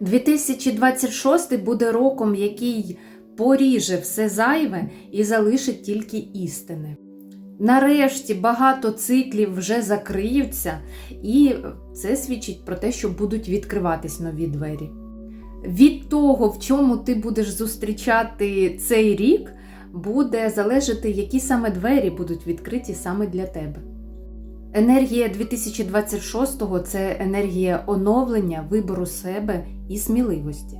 2026 буде роком, який поріже все зайве і залишить тільки істини. Нарешті багато циклів вже закриються, і це свідчить про те, що будуть відкриватись нові двері. Від того, в чому ти будеш зустрічати цей рік, буде залежати, які саме двері будуть відкриті саме для тебе. Енергія 2026-го це енергія оновлення, вибору себе і сміливості.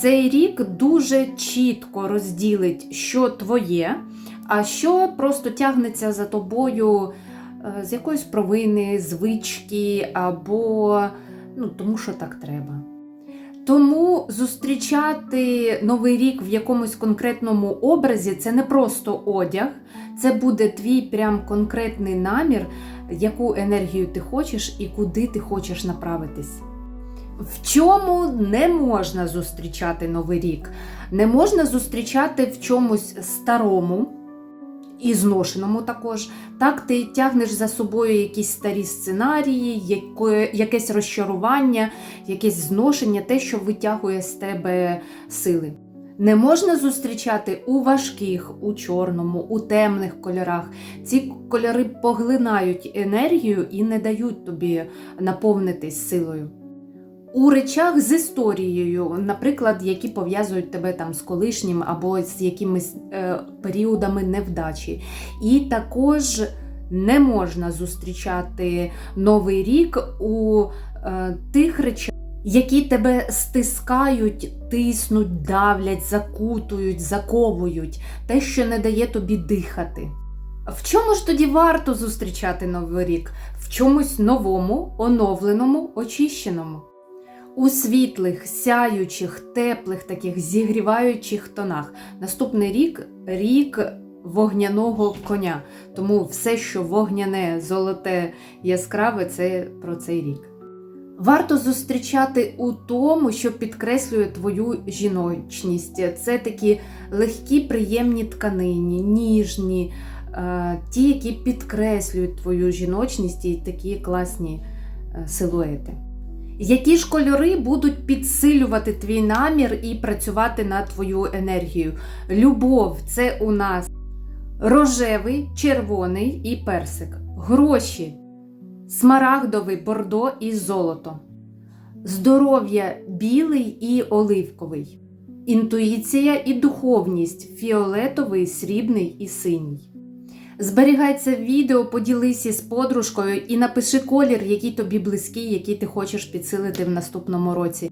Цей рік дуже чітко розділить, що твоє, а що просто тягнеться за тобою е, з якоїсь провини, звички або ну, тому, що так треба. Тому зустрічати новий рік в якомусь конкретному образі це не просто одяг, це буде твій прям конкретний намір, яку енергію ти хочеш і куди ти хочеш направитись. В чому не можна зустрічати новий рік? Не можна зустрічати в чомусь старому і зношеному також. Так, ти тягнеш за собою якісь старі сценарії, якесь розчарування, якесь зношення, те, що витягує з тебе сили. Не можна зустрічати у важких, у чорному, у темних кольорах. Ці кольори поглинають енергію і не дають тобі наповнитись силою. У речах з історією, наприклад, які пов'язують тебе там з колишнім або з якимись е, періодами невдачі. І також не можна зустрічати новий рік у е, тих речах, які тебе стискають, тиснуть, давлять, закутують, заковують, те, що не дає тобі дихати. В чому ж тоді варто зустрічати новий рік? В чомусь новому, оновленому, очищеному. У світлих, сяючих, теплих, таких зігріваючих тонах. Наступний рік рік вогняного коня. Тому все, що вогняне, золоте, яскраве, це про цей рік. Варто зустрічати у тому, що підкреслює твою жіночність. Це такі легкі, приємні тканині, ніжні, е, ті, які підкреслюють твою жіночність і такі класні е, силуети. Які ж кольори будуть підсилювати твій намір і працювати на твою енергію? Любов це у нас рожевий, червоний і персик. Гроші, смарагдовий, бордо і золото. Здоров'я білий і оливковий. Інтуїція і духовність фіолетовий, срібний і синій. Зберігай це відео, поділися з подружкою і напиши колір, який тобі близький, який ти хочеш підсилити в наступному році.